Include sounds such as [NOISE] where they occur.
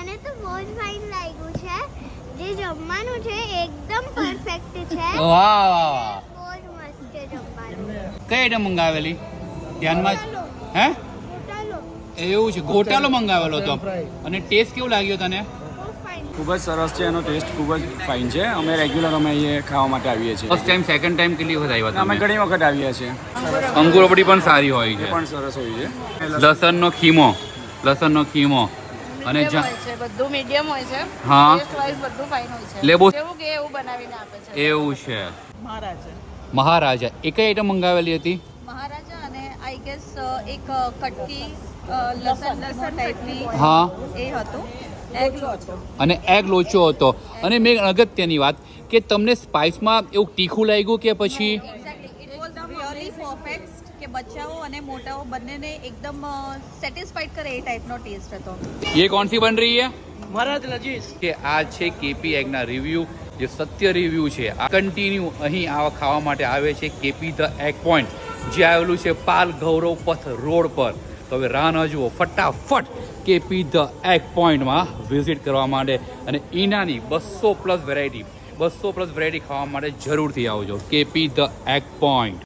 મને તો બહુ જ ફાઇન લાગ્યું છે. જે જમવાનું છે એકદમ પરફેક્ટ છે. [LAUGHS] વાહ વાહ વાહ. બહુ જ મસ્ત છે જમવાનું. કઈ આઈટમ મંગાવેલી? ધ્યાનમાં જ- હે? એવું છે ગોટાલો મંગાવેલો હતો અને ટેસ્ટ કેવું લાગ્યો તને? ખૂબ જ સરસ છે એનો ટેસ્ટ ખૂબ જ ફાઇન છે. અમે રેગ્યુલર અમે અહીંયા ખાવા માટે આવીએ છીએ. ફર્સ્ટ ટાઈમ સેકન્ડ ટાઈમ કેટલી વખત આવ્યા અમે ઘણી વખત આવ્યા છીએ. અંગુર રબડી પણ સારી હોય છે. પણ સરસ હોય છે. લસણનો ખીમો. લસણનો ખીમો. અને બધું મીડિયમ હોય છે. હા. ટેસ્ટ વાઇઝ બધું ફાઇન હોય છે. લેબો જેવું કે એવું બનાવીને આપે છે. એવું છે. મહારાજા. મહારાજા. એ કઈ આઈટમ મંગાવેલી હતી? મહારાજા અને આઈ ગેસ એક કટકી લસણ લસણ ટાઈપની હા. એ હતું. એગ લોચો અને એગ લોચો હતો. અને મેં અગત્યની વાત કે તમને સ્પાઇસમાં એવું તીખું લાગ્યું કે પછી? પરફેક્ટ કે બચ્ચાઓ અને મોટાઓ બંનેને એકદમ સેટિસ્ફાઈડ કરે એ ટાઈપનો ટેસ્ટ હતો ये कौन सी बन रही है મહારાજ લજીઝ કે આ છે કેપી એગના રિવ્યુ જે સત્ય રિવ્યુ છે આ કન્ટિન્યુ અહીં આવા ખાવા માટે આવે છે કેપી ધ એગ પોઈન્ટ જે આવેલું છે પાલ ગૌરવ પથ રોડ પર તો હવે રાહ ન જુઓ ફટાફટ કેપી ધ એગ પોઈન્ટમાં વિઝિટ કરવા માટે અને ઈનાની બસો પ્લસ વેરાયટી બસો પ્લસ વેરાયટી ખાવા માટે જરૂરથી આવજો કેપી ધ એગ પોઈન્ટ